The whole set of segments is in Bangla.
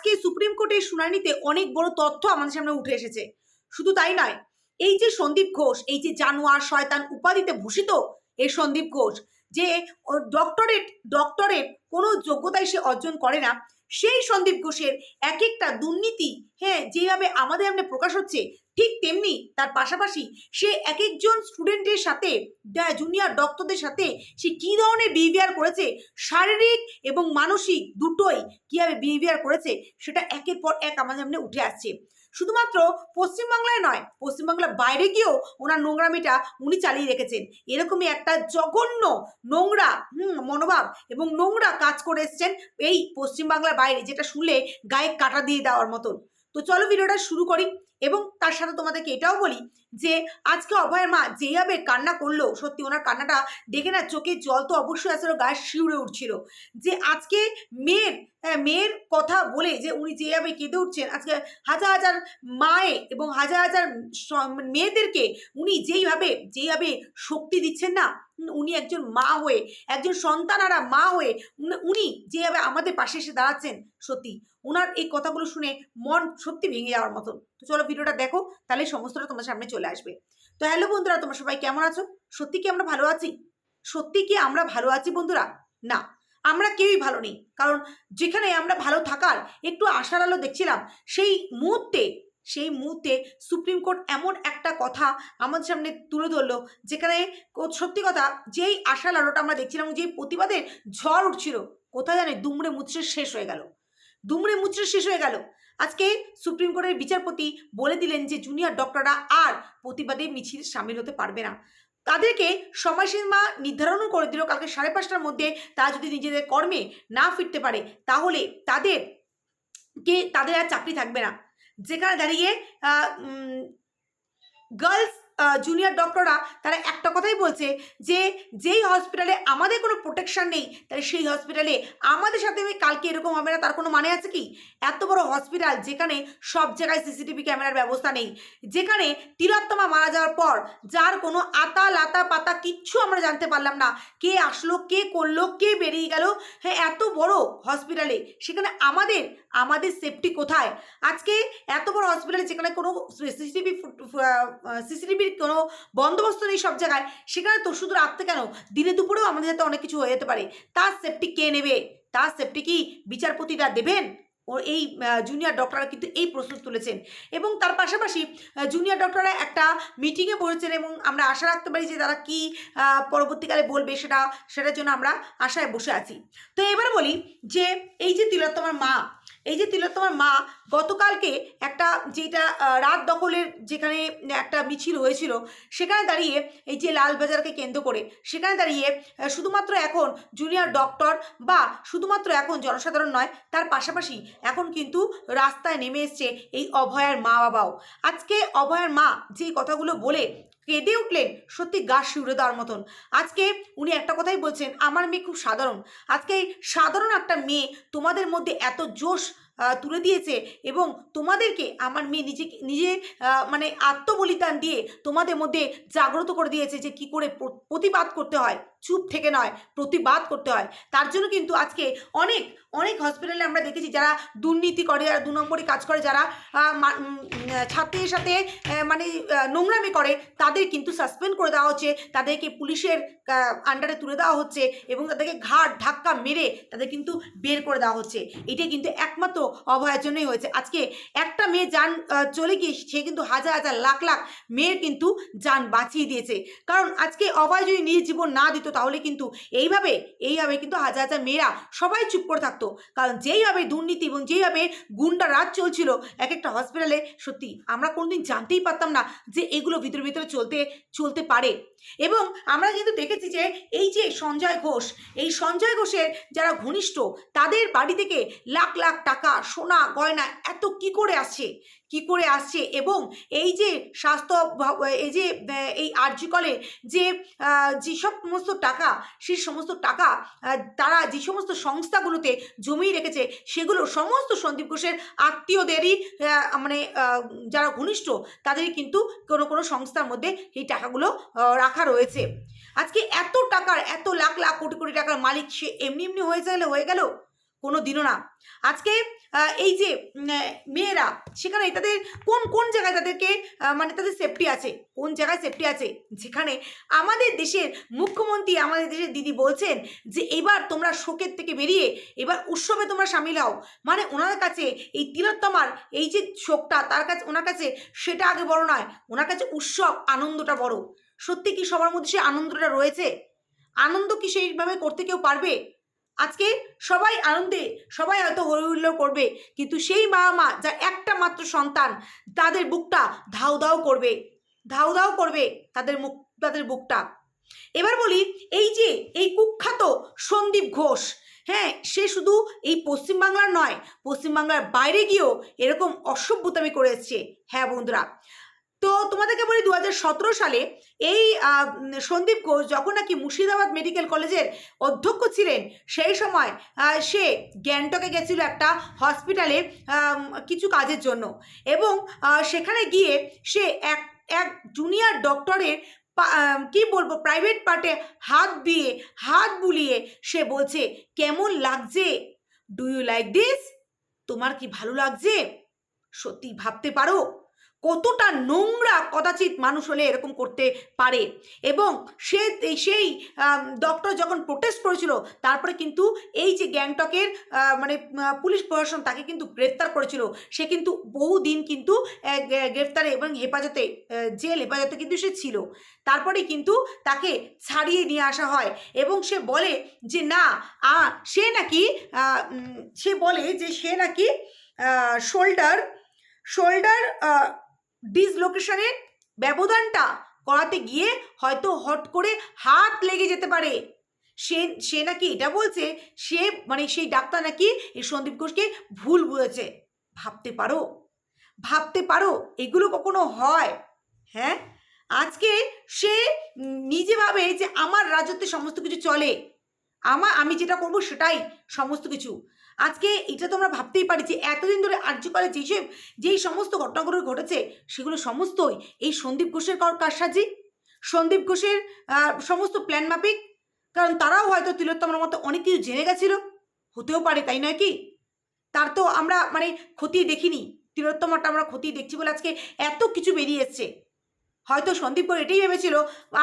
আজকে সুপ্রিম কোর্টের শুনানিতে অনেক বড় তথ্য আমাদের সামনে উঠে এসেছে। শুধু তাই নয়, এই যে সন্দীপ ঘোষ, এই যে জানোয়ার শয়তান উপাধিতে ভূষিত এই সন্দীপ ঘোষ, যে ডক্টরেট ডক্টরেট কোনো যোগ্যতাই সে অর্জন করে না, সেই সন্দীপ ঘোষের এক একটা দুর্নীতি হ্যাঁ যেভাবে আমাদের সামনে প্রকাশ হচ্ছে ঠিক তেমনি তার পাশাপাশি সে এক একজন স্টুডেন্টের সাথে জুনিয়র ডক্টরদের সাথে সে কী ধরনের বিহেভিয়ার করেছে, শারীরিক এবং মানসিক দুটোই কীভাবে বিহেভিয়ার করেছে, সেটা একের পর এক আমাদের সামনে উঠে আসছে। শুধুমাত্র পশ্চিমবাংলায় নয়, পশ্চিমবাংলার বাইরে গিয়েও ওনার নোংরামিটা উনি চালিয়ে রেখেছেন। এরকমই একটা জঘন্য নোংরা মনোভাব এবং নোংরা কাজ করে এসছেন এই পশ্চিমবাংলার বাইরে, যেটা শুনলে গায়ে কাটা দিয়ে দেওয়ার মতন। তো চলো ভিডিওটা শুরু করি এবং তার সাথে তোমাদেরকে এটাও বলি যে আজকে অভয়ের মা যেভাবে কান্না করল সত্যি ওনার কান্নাটা দেখে না চোখে জল তো অবশ্যই আসলে গায়ে শিউরে উঠছিল। যে আজকে মেয়ের হ্যাঁ, মেয়ের কথা বলে যে উনি যেভাবে কেঁদে উঠছেন আজকে হাজার হাজার মায়ে এবং হাজার হাজার মেয়েদেরকে উনি যেইভাবে যেইভাবে শক্তি দিচ্ছেন না উনি একজন মা হয়ে, একজন সন্তানারা মা হয়ে উনি- যেভাবে আমাদের পাশে এসে দাঁড়াচ্ছেন, সত্যি। ওনার এই কথাগুলো শুনে মন সত্যি ভেঙে যাওয়ার মতন। তো চলো ভিডিওটা দেখো, তাহলে সমস্তটা তোমার সামনে চলে আসবে। তো হ্যালো বন্ধুরা, তোমরা সবাই কেমন আছো? সত্যি কি আমরা ভালো আছি? সত্যি কি আমরা ভালো আছি বন্ধুরা? না, আমরা কেউই ভালো নেই। কারণ যেখানে আমরা ভালো থাকার একটু আশার আলো দেখছিলাম, সেই মুহূর্তে সেই মুহূর্তে সুপ্রিম কোর্ট এমন একটা কথা আমাদের সামনে তুলে ধরলো, যেখানে সত্যি কথা যেই আশা আলোটা আমরা দেখছিলাম যেই প্রতিবাদের ঝড় উঠছিল, কোথায় জানে দুমড়ে মুচড়ে শেষ হয়ে গেল। দুমড়ে মুচড়ে শেষ হয়ে গেল। আজকে সুপ্রিম কোর্টের বিচারপতি বলে দিলেন যে জুনিয়র ডক্টররা আর প্রতিবাদে মিছিল সামিল হতে পারবে না। তাদেরকে সময়সীমা নির্ধারণও করে দিল, কালকে সাড়ে পাঁচটার মধ্যে তারা যদি নিজেদের কর্মে না ফিরতে পারে, তাহলে তাদের কে, তাদের আর চাকরি থাকবে না। যেখানে দাঁড়িয়ে গার্লস জুনিয়র ডক্টররা তারা একটা কথাই বলছে যে, যেই হসপিটালে আমাদের কোনো প্রোটেকশন নেই, তাহলে সেই হসপিটালে আমাদের সাথে কালকে এরকম হবে না, তার কোনো মানে আছে কি? এত বড় হসপিটাল যেখানে সব জায়গায় সিসিটিভি ক্যামেরার ব্যবস্থা নেই, যেখানে তিলোত্তমা মারা যাওয়ার পর যার কোনো আতা লাতা পাতা কিচ্ছু আমরা জানতে পারলাম না, কে আসলো, কে করল, কে বেরিয়ে গেল হ্যাঁ এত বড় হসপিটালে সেখানে আমাদের আমাদের সেফটি কোথায়? আজকে এত বড় হসপিটালে যেখানে কোনো সিসিটিভি সিসিটিভির কোনো বন্দোবস্ত নেই সব জায়গায়, সেখানে তো শুধু রাখতে কেন? দিনে দুপুরেও আমাদের যাতে অনেক কিছু হয়ে যেতে পারে। তার সেফটি কে নেবে? তার সেফটি কি বিচারপতিরা দেবেন? ও এই জুনিয়র ডক্টররা কিন্তু এই প্রশ্ন তুলেছেন। এবং তার পাশাপাশি জুনিয়র ডক্টররা একটা মিটিংয়ে বসেছেন এবং আমরা আশা রাখতে পারি যে তারা কি পরবর্তীকালে বলবে সেটা, সেটার জন্য আমরা আশায় বসে আছি। তো এবার বলি যে, এই যে তিলোত্তমার মা, এই যে তিলোত্তমার মা গতকালকে একটা যেটা রাত দখলের যেখানে একটা মিছিল হয়েছিল, সেখানে দাঁড়িয়ে এই যে লালবাজারকে কেন্দ্র করে, সেখানে দাঁড়িয়ে শুধুমাত্র এখন জুনিয়র ডক্টর বা শুধুমাত্র এখন জনসাধারণ নয়, তার পাশাপাশি এখন কিন্তু রাস্তায় নেমে এসছে এই অভয়ার মা বাবাও। আজকে অভয়ার মা যে কথাগুলো বলে কেঁদে উঠলেন, সত্যি গা শিউরে দেওয়ার মতন। আজকে উনি একটা কথাই বলছেন, আমার মেয়ে খুব সাধারণ। আজকে সাধারণ একটা মেয়ে তোমাদের মধ্যে এত জোশ তুলে দিয়েছে এবং তোমাদেরকে আমার মেয়ে নিজে নিজে মানে আত্মবলিদান দিয়ে তোমাদের মধ্যে জাগ্রত করে দিয়েছে যে কি করে প্রতিবাদ করতে হয়। চুপ থেকে নয়, প্রতিবাদ করতে হয়। তার জন্য কিন্তু আজকে অনেক অনেক হসপিটালে আমরা দেখেছি যারা দুর্নীতি করে, যারা দু নম্বরে কাজ করে, যারা ছাত্রীর সাথে মানে নোংরামি করে, তাদের কিন্তু সাসপেন্ড করে দেওয়া হচ্ছে। তাদেরকে পুলিশের আন্ডারে তুলে দেওয়া হচ্ছে এবং তাদেরকে ঘাট, ধাক্কা মেরে তাদের কিন্তু বের করে দেওয়া হচ্ছে। এটা কিন্তু একমাত্র অভয়ের জন্যই হয়েছে। আজকে একটা মেয়ে যান চলে গিয়ে সে কিন্তু হাজার হাজার, লাখ লাখ মেয়ের কিন্তু যান বাঁচিয়ে দিয়েছে। কারণ আজকে অভয় যদি নিজ জীবন না দিত তাহলে কিন্তু এইভাবে এইভাবে কিন্তু হাজার হাজার মেয়েরা সবাই চুপ করে থাকতো। কারণ যেইভাবে দুর্নীতি এবং যেইভাবে গুন্ডা রাত চলছিল এক একটা হসপিটালে সত্যি আমরা কোনোদিন জানতেই পারতাম না যে এগুলো ভিতরে ভিতরে চলতে চলতে পারে। এবং আমরা কিন্তু দেখেছি যে এই যে সঞ্জয় ঘোষ এই সঞ্জয় ঘোষের যারা ঘনিষ্ঠ তাদের বাড়ি থেকে লাখ লাখ টাকা সোনা গয়না এত কি করে আসছে? কি করে আসছে? এবং এই যে স্বাস্থ্য এই যে এই আর্যিকলের যে যে সমস্ত টাকা সেই সমস্ত টাকা তারা যে সমস্ত সংস্থাগুলোতে জমিয়ে রেখেছে সেগুলো সমস্ত সন্দীপ ঘোষের আত্মীয়দেরই মানে যারা ঘনিষ্ঠ তাদেরই কিন্তু কোনো কোনো সংস্থার মধ্যে এই টাকাগুলো আহ, রাখা রয়েছে। আজকে এত টাকার, এত লাখ লাখ কোটি কোটি টাকার মালিক সে এমনি এমনি হয়ে গেলে, হয়ে গেল? কোনো দিনও না। আজকে এই যে মেয়েরা, সেখানে তাদের কোন কোন জায়গায় তাদেরকে মানে তাদের সেফটি আছে? কোন জায়গায় সেফটি আছে? যেখানে আমাদের দেশের মুখ্যমন্ত্রী, আমাদের দেশের দিদি বলছেন যে, এবার তোমরা শোকের থেকে বেরিয়ে, এবার উৎসবে তোমরা সামিল হও। মানে ওনার কাছে এই তিলোত্তমার, এই যে শোকটা, তার কাছে, ওনার কাছে সেটা আগে বড় নয়, ওনার কাছে উৎসব আনন্দটা বড়। সত্যি কি সবার মধ্যে সেই আনন্দটা রয়েছে? আনন্দ কি সেইভাবে করতে কেউ পারবে? আজকে সবাই আনন্দে, সবাই হয়তো হই হুল্লোড় করবে, কিন্তু সেই মা মা যার একটা মাত্র সন্তান, তাদের বুকটা ধাউ ধাউ করবে, ধাউ ধাউ করবে তাদের মুখ, তাদের বুকটা। এবার বলি, এই যে, এই কুখ্যাত সন্দীপ ঘোষ হ্যাঁ সে শুধু এই পশ্চিমবাংলার নয় পশ্চিমবাংলার বাইরে গিয়েও এরকম অসভ্যতামি করে এসছে। হ্যাঁ বন্ধুরা তো তোমাদেরকে বলি দু হাজার সতেরো সালে এই সন্দীপ ঘোষ যখন নাকি মুর্শিদাবাদ মেডিকেল কলেজের অধ্যক্ষ ছিলেন, সেই সময় সে গ্যাংটকে গেছিল একটা হসপিটালে কিছু কাজের জন্য এবং সেখানে গিয়ে সে এক এক জুনিয়র ডক্টরের কি বলব, প্রাইভেট পার্টে হাত দিয়ে হাত বুলিয়ে সে বলছে, কেমন লাগছে? ডু ইউ লাইক দিস তোমার কি ভালো লাগছে? সত্যি ভাবতে পারো? কতটা নোংরা কদাচিৎ মানুষ হলে এরকম করতে পারে। এবং সে সেই ডক্টর যখন প্রোটেস্ট করেছিল তারপরে কিন্তু এই যে গ্যাংটকের মানে পুলিশ প্রশাসন তাকে কিন্তু গ্রেফতার করেছিল। সে কিন্তু বহু দিন কিন্তু গ্রেফতারে এবং হেফাজতে জেল হেফাজতে কিন্তু সে ছিল। তারপরে কিন্তু তাকে ছাড়িয়ে নিয়ে আসা হয় এবং সে বলে যে না আ, সে নাকি সে বলে যে সে নাকি শোল্ডার শোল্ডার ডিসলোকেশনের ব্যবধানটা করাতে গিয়ে হয়তো হট করে হাত লেগে যেতে পারে। সে সে নাকি এটা বলছে, সে মানে সেই ডাক্তার নাকি এই সন্দীপ ঘোষকে ভুল বুঝেছে ভাবতে পারো ভাবতে পারো, এগুলো কখনো হয়? হ্যাঁ? আজকে সে নিজে ভাবে যে আমার রাজত্বে সমস্ত কিছু চলে। আমার আমি যেটা করব সেটাই সমস্ত কিছু। আজকে এটা তো আমরা ভাবতেই পারি যে এতদিন ধরে আর্যকালে যেসব যেই সমস্ত ঘটনাগুলো ঘটেছে, সেগুলো সমস্তই এই সন্দীপ ঘোষের কার কারসাজি, সন্দীপ ঘোষের সমস্ত প্ল্যান মাফিক কারণ তারাও হয়তো তিলোত্তমার মতো অনেক কিছু জেনে গেছিল, হতেও পারে, তাই নয় কি? তার তো আমরা মানে ক্ষতি দেখিনি তিলোত্তমাটা আমরা ক্ষতি দেখছি বলে আজকে এত কিছু বেরিয়ে এসছে। হয়তো সন্দীপ ঘোষ এটাই ভেবেছিল,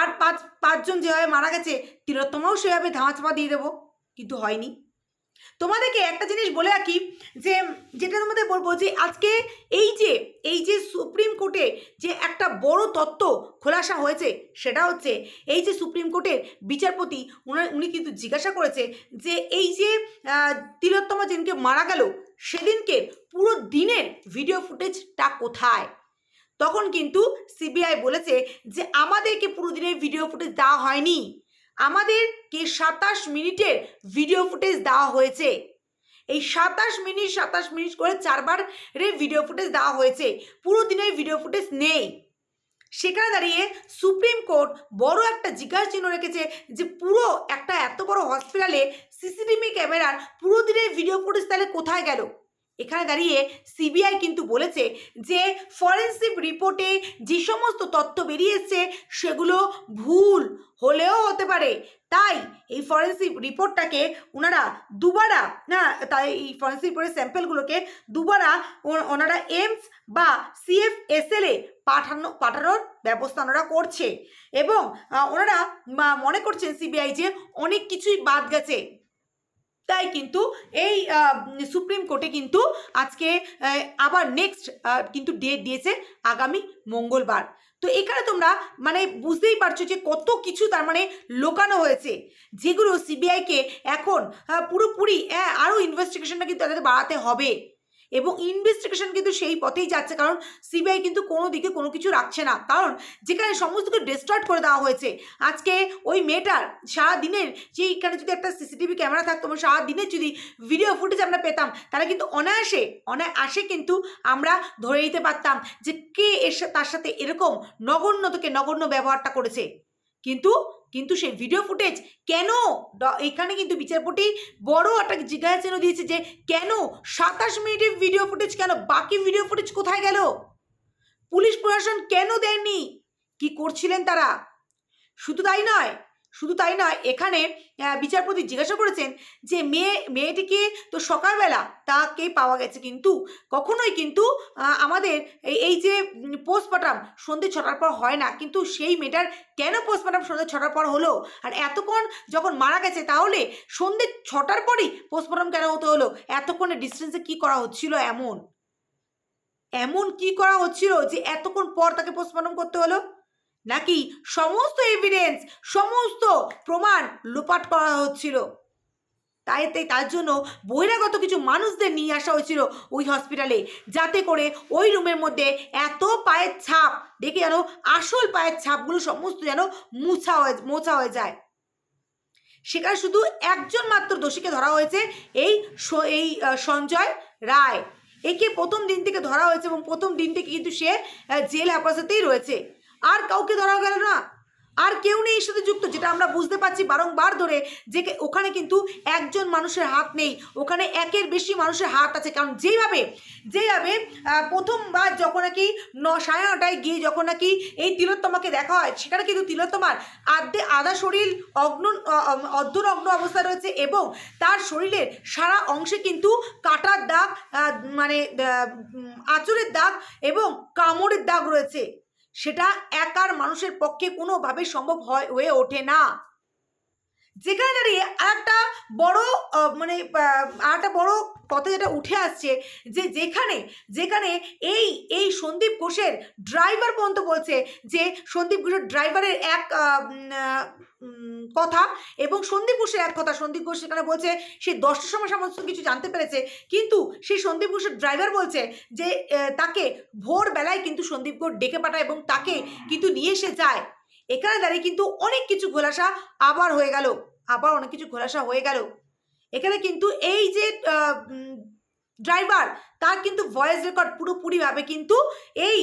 আর পাঁচ, পাঁচজন যেভাবে মারা গেছে, তিলোত্তমাও সেভাবে ধামাচাপা দিয়ে দেবো, কিন্তু হয়নি। তোমাদেরকে একটা জিনিস বলে রাখি যে যেটা তোমাদের বলব যে, আজকে এই যে এই যে সুপ্রিম কোর্টে যে একটা বড় তত্ত্ব খোলাসা হয়েছে, সেটা হচ্ছে এই যে সুপ্রিম কোর্টের বিচারপতি, উনার, উনি কিন্তু জিজ্ঞাসা করেছে যে, এই যে তিলোত্তমা যেদিনকে মারা গেল, সেদিনকে পুরো দিনের ভিডিও ফুটেজটা কোথায়? তখন কিন্তু সিবিআই বলেছে যে, আমাদেরকে পুরো দিনের ভিডিও ফুটেজ দেওয়া হয়নি। আমাদেরকে সাতাশ মিনিটের ভিডিও ফুটেজ দেওয়া হয়েছে। এই সাতাশ মিনিট সাতাশ মিনিট করে চারবার রে ভিডিও ফুটেজ দেওয়া হয়েছে। পুরো দিনের ভিডিও ফুটেজ নেই। সেখানে দাঁড়িয়ে সুপ্রিম কোর্ট বড় একটা জিজ্ঞাসা চিহ্ন রেখেছে যে পুরো একটা এত বড় হসপিটালে সিসিটিভি ক্যামেরার পুরো দিনের ভিডিও ফুটেজ তাহলে কোথায় গেল? এখানে দাঁড়িয়ে সিবিআই কিন্তু বলেছে যে ফরেন্সিক রিপোর্টে যে সমস্ত তথ্য বেরিয়ে এসছে সেগুলো ভুল হলেও হতে পারে। তাই এই ফরেন্সিক রিপোর্টটাকে ওনারা দুবারা না, তাই এই ফরেন্সিক রিপোর্টের স্যাম্পেলগুলোকে দুবারা ওনারা এমস বা সিএফএসএল এ পাঠানো, পাঠানোর ব্যবস্থা ওনারা করছে। এবং ওনারা মনে করছেন সিবিআই যে অনেক কিছুই বাদ গেছে। তাই কিন্তু এই সুপ্রিম কোর্টে কিন্তু আজকে আবার নেক্সট কিন্তু ডেট দিয়েছে আগামী মঙ্গলবার। তো এখানে তোমরা মানে বুঝতেই পারছ যে কত কিছু তার মানে লোকানো হয়েছে, যেগুলো সিবিআইকে এখন পুরোপুরি আরও ইনভেস্টিগেশনটা কিন্তু তাদের বাড়াতে হবে। এবং ইনভেস্টিগেশন কিন্তু সেই পথেই যাচ্ছে, কারণ সিবিআই কিন্তু কোনো দিকে কোনো কিছু রাখছে না। কারণ যেখানে সমস্ত কিছু ডিস্ট্রয়েড করে দেওয়া হয়েছে, আজকে ওই মেয়েটার সারা দিনের যে এখানে যদি একটা সিসিটিভি ক্যামেরা থাকতো এবং সারা দিনের যদি ভিডিও ফুটেজ আমরা পেতাম তাহলে কিন্তু অনায়াসে অনায়াসে কিন্তু আমরা ধরে নিতে পারতাম যে কে এর তার সাথে এরকম নগণ্য থেকে নগণ্য ব্যবহারটা করেছে। কিন্তু কিন্তু সেই ভিডিও ফুটেজ কেন? এখানে কিন্তু বিচারপতি বড় একটা জিজ্ঞাসা চিহ্ন দিয়েছে যে কেন সাতাশ মিনিটের ভিডিও ফুটেজ কেন? বাকি ভিডিও ফুটেজ কোথায় গেল? পুলিশ প্রশাসন কেন দেয়নি? কি করছিলেন তারা? শুধু তাই নয় শুধু তাই নয়, এখানে বিচারপতি জিজ্ঞাসা করেছেন যে মেয়ে, মেয়েটিকে তো সকালবেলা তাকে পাওয়া গেছে কিন্তু, কখনোই কিন্তু আমাদের এই- যে পোস্টমর্টম সন্ধে ছটার পর হয় না, কিন্তু সেই মেয়েটার কেন পোস্টমর্টম সন্ধে ছটার পর হলো? আর এতক্ষণ যখন মারা গেছে, তাহলে সন্ধে ছটার পরই পোস্টমর্টম কেন হতে হলো? এতক্ষণে ডিস্টেন্সে কি করা হচ্ছিল এমন? এমন কি করা হচ্ছিল যে এতক্ষণ পর তাকে পোস্টমর্টম করতে হলো? নাকি সমস্ত এভিডেন্স সমস্ত প্রমাণ লোপাট করা হচ্ছিল? তাই তাই তার জন্য বহিরাগত কিছু মানুষদের নিয়ে আসা হয়েছিল ওই হসপিটালে যাতে করে ওই রুমের মধ্যে এত পায়ের ছাপ, দেখে যেন আসল পায়ের ছাপগুলো সমস্ত যেন মুছা হয়ে, মোছা হয়ে যায়। সেখানে শুধু একজন মাত্র দোষীকে ধরা হয়েছে, এই এই সঞ্জয় রায়। একে প্রথম দিন থেকে ধরা হয়েছে এবং প্রথম দিন থেকে কিন্তু সে জেল হেফাজতেই রয়েছে। আর কাউকে ধরা গেল না। আর কেউ নেই এর সাথে যুক্ত, যেটা আমরা বুঝতে পারছি বারংবার ধরে যে ওখানে কিন্তু একজন মানুষের হাত নেই। ওখানে একের বেশি মানুষের হাত আছে। কারণ যেইভাবে যেভাবে প্রথমবার যখন নাকি ন, সাড়ে নটায় গিয়ে যখন নাকি এই তিলোত্তমাকে দেখা হয়, সেখানে কিন্তু তিলোত্তমার আধে আধা শরীর অগ্ন অর্ধনগ্ন অবস্থা রয়েছে এবং তার শরীরের সারা অংশে কিন্তু কাটার দাগ মানে আঁচড়ের দাগ এবং কামড়ের দাগ রয়েছে। সেটা একার মানুষের পক্ষে কোনোভাবে সম্ভব হয়, হয়ে ওঠে না। যেখানে দাঁড়িয়ে আরেকটা বড় মানে আর একটা বড় কথা যেটা উঠে আসছে যে যেখানে যেখানে এই এই সন্দীপ ঘোষের ড্রাইভার পর্যন্ত বলছে যে সন্দীপ ঘোষের ড্রাইভারের এক কথা এবং সন্দীপ ঘোষের এক কথা। সন্দীপ ঘোষ সেখানে বলছে সে দশটার সময় সমস্ত কিছু জানতে পেরেছে, কিন্তু সেই সন্দীপ ঘোষের ড্রাইভার বলছে যে তাকে ভোরবেলায় কিন্তু সন্দীপ ঘোষ ডেকে পাঠায় এবং তাকে কিন্তু নিয়ে এসে যায়। এখানে দাঁড়িয়ে কিন্তু অনেক কিছু খোলাসা আবার হয়ে গেল, আবার অনেক কিছু খোলাসা হয়ে গেল। এখানে কিন্তু এই যে ড্রাইভার তার কিন্তু ভয়েস রেকর্ড পুরোপুরিভাবে কিন্তু এই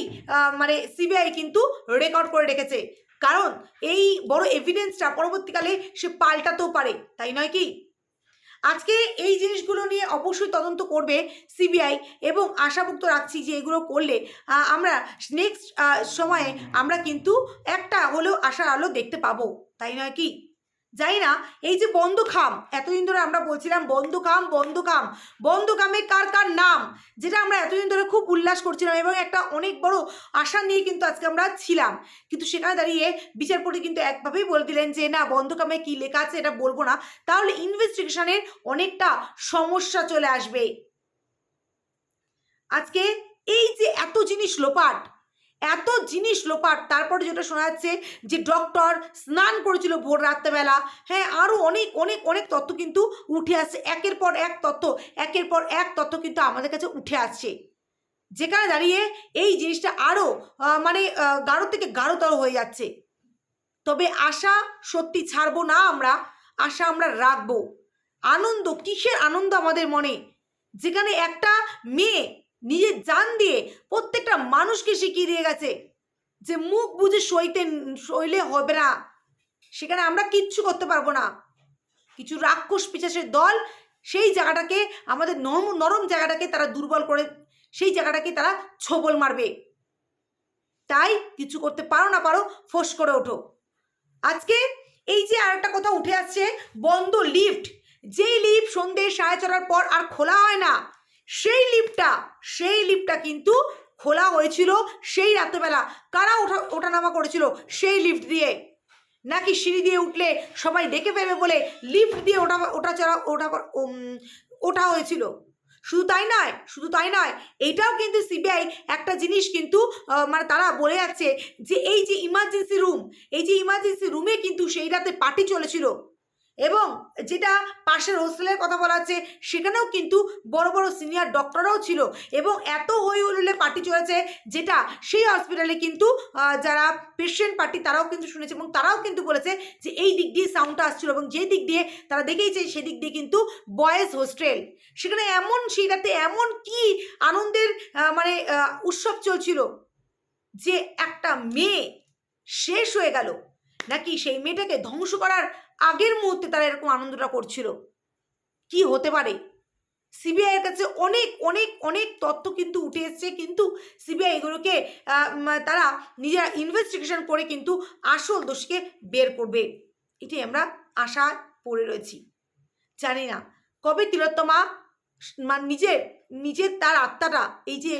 মানে সিবিআই কিন্তু রেকর্ড করে রেখেছে। কারণ এই বড় এভিডেন্সটা পরবর্তীকালে সে পাল্টাতেও পারে, তাই নয় কি? আজকে এই জিনিসগুলো নিয়ে অবশ্যই তদন্ত করবে সিবিআই এবং আশাভুক্ত রাখছি যে এগুলো করলে আমরা নেক্সট সময়ে আমরা কিন্তু একটা হলেও আশার আলো দেখতে পাবো, তাই নয় কি? জানি না, এই যে বন্ধ খাম এতদিন ধরে আমরা বলছিলাম বন্ধ খাম বন্ধ খাম বন্ধ খামে কার কার নাম? যেটা আমরা এতদিন ধরে খুব উল্লাস করছিলাম এবং একটা অনেক বড় আশা নিয়ে কিন্তু আজকে আমরা ছিলাম। কিন্তু সেখানে দাঁড়িয়ে বিচারপতি কিন্তু একভাবেই বলে দিলেন যে, না বন্ধ কামে কী লেখা আছে এটা বলব না। তাহলে ইনভেস্টিগেশনের অনেকটা সমস্যা চলে আসবে। আজকে এই যে এত জিনিস লোপাট এত জিনিস লোপাট। তারপরে যেটা শোনা যাচ্ছে যে ডক্টর স্নান করেছিল ভোর রাত্রেবেলা। হ্যাঁ আরও অনেক অনেক অনেক তথ্য কিন্তু উঠে আসছে। একের পর এক তথ্য, একের পর এক তথ্য কিন্তু আমাদের কাছে উঠে আসছে। যেখানে দাঁড়িয়ে এই জিনিসটা আরও মানে গাঢ় থেকে গাঢ়তর হয়ে যাচ্ছে। তবে আশা সত্যি ছাড়বো না আমরা, আশা আমরা রাখব। আনন্দ, কিসের আনন্দ আমাদের মনে? যেখানে একটা মেয়ে নিজের জান দিয়ে প্রত্যেকটা মানুষকে শিখিয়ে দিয়ে গেছে যে মুখ বুঝে সইতে, সইলে হবে না। সেখানে আমরা কিচ্ছু করতে পারব না। কিছু রাক্ষস পিচাসের দল সেই জায়গাটাকে, আমাদের নরম নরম জায়গাটাকে তারা দুর্বল করে, সেই জায়গাটাকে তারা ছোবল মারবে। তাই কিছু করতে পারো না পারো, ফোস করে ওঠো। আজকে এই যে আর একটা কথা উঠে আসছে, বন্ধ লিফট। যেই লিফট সন্ধ্যে সাড়ে ছটার পর আর খোলা হয় না সেই লিফটটা সেই লিফটটা কিন্তু খোলা হয়েছিল সেই রাত্রেবেলা। কারা ওঠা, ওঠানামা করেছিল সেই লিফট দিয়ে? নাকি সিঁড়ি দিয়ে উঠলে সবাই ডেকে ফেলবে বলে লিফট দিয়ে ওঠা ওঠা চড়া, ওঠা ওঠা হয়েছিল? শুধু তাই নয়, শুধু তাই নয় এইটাও কিন্তু সিবিআই একটা জিনিস কিন্তু মানে তারা বলে যাচ্ছে যে এই যে ইমার্জেন্সি রুম এই যে ইমার্জেন্সি রুমে কিন্তু সেই রাতে পার্টি চলেছিল। এবং যেটা পাশের হোস্টেলের কথা বলা আছে, সেখানেও কিন্তু বড় বড় সিনিয়র ডক্টররাও ছিল এবং এত হই হুল্লোড়ে পার্টি চলেছে যেটা সেই হসপিটালে কিন্তু যারা পেশেন্ট পার্টি তারাও কিন্তু শুনেছে এবং তারাও কিন্তু বলেছে যে এই দিক দিয়ে সাউন্ডটা আসছিল এবং যে দিক দিয়ে তারা দেখেইছে সেদিক দিয়ে কিন্তু বয়েজ হোস্টেল সেখানে এমন সেই রাতে এমন কি আনন্দের মানে উৎসব চলছিল যে একটা মেয়ে শেষ হয়ে গেল। নাকি সেই মেয়েটাকে ধ্বংস করার আগের মুহূর্তে তারা এরকম আনন্দটা করছিল? কি হতে পারে? সিবিআইয়ের কাছে অনেক অনেক অনেক তথ্য কিন্তু উঠে এসছে, কিন্তু সিবিআই এগুলোকে তারা নিজেরা ইনভেস্টিগেশন করে কিন্তু আসল দোষীকে বের করবে। এটি আমরা আশায় পড়ে রয়েছি। জানি না। কবে তিলোত্তমা মা নিজের নিজের তার আত্মাটা, এই যে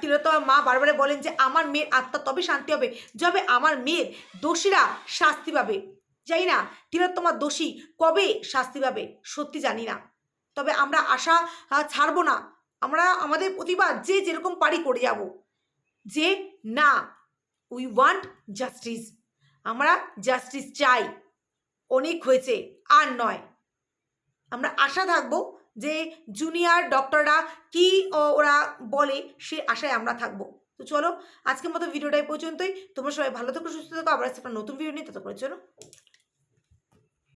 তিলোত্তমা মা বারবার বলেন যে, আমার মেয়ের আত্মা তবে শান্তি হবে, যবে আমার মেয়ের দোষীরা শাস্তি পাবে। জানি না তিলোত্তমা দোষী কবে শাস্তি পাবে, সত্যি জানি না। তবে আমরা আশা ছাড়বো না। আমরা, আমাদের প্রতিবাদ যে যেরকম পারি করে যাব। যে, না উই ওয়ান্ট জাস্টিস আমরা জাস্টিস চাই। অনেক হয়েছে, আর নয়। আমরা আশা থাকব যে জুনিয়র ডক্টররা কি ওরা বলে সে আশায় আমরা থাকব। তো চলো, আজকের মতো ভিডিওটাই পর্যন্তই। তোমরা সবাই ভালো থাকো, সুস্থ থাকো। আবার একটা নতুন ভিডিও নিয়ে। তত জন্য